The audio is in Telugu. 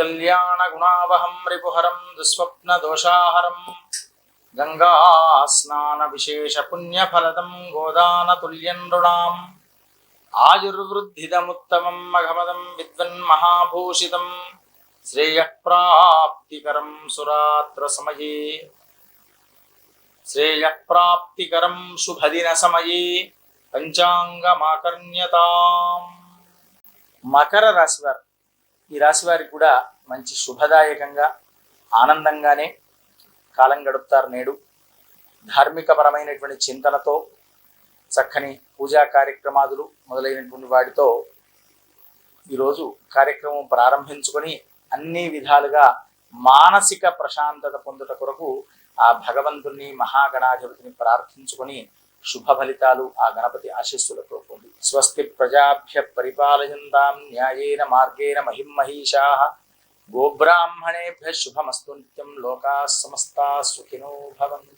శ్రీకళ్యాణగుణావహం రిపుహరం దుస్వప్నదోషాహరం. గంగా స్నాన విశేష పుణ్యఫలదం గోదానతుల్యం నృణాం ఆయుర్వృద్ధిదముత్తమం మఘమదం విద్వన్మహాభూషితం శ్రేయఃప్రాప్తికరం సురాత్ర సమయే శ్రేయఃప్రాప్తికరం శుభదిన సమయే పంచాంగమాకర్ణ్యతాం మకర రాశివారు ఈ రాశివారికి కూడా మంచి శుభదాయకంగా ఆనందంగానే కాలం గడుపుతారు నేడు. ధార్మికపరమైనటువంటి చింతనతో చక్కని పూజా కార్యక్రమాదులు మొదలైనటువంటి వాటితో ఈరోజు కార్యక్రమం ప్రారంభించుకొని అన్ని విధాలుగా మానసిక ప్రశాంతత పొందుట కొరకు ఆ భగవంతుణ్ణి మహాగణాధిపతిని ప్రార్థించుకొని శుభ ఫలితాలు ఆ గణపతి ఆశీస్సులతో పొంది. స్వస్తి ప్రజాభ్య పరిపాలయంతాం న్యాయేన మార్గేణ మహిం మహిషా. గోబ్రాహ్మణేభ్య శుభమస్తు నిత్యం లోకా సమస్తా సుఖినో భవంతు.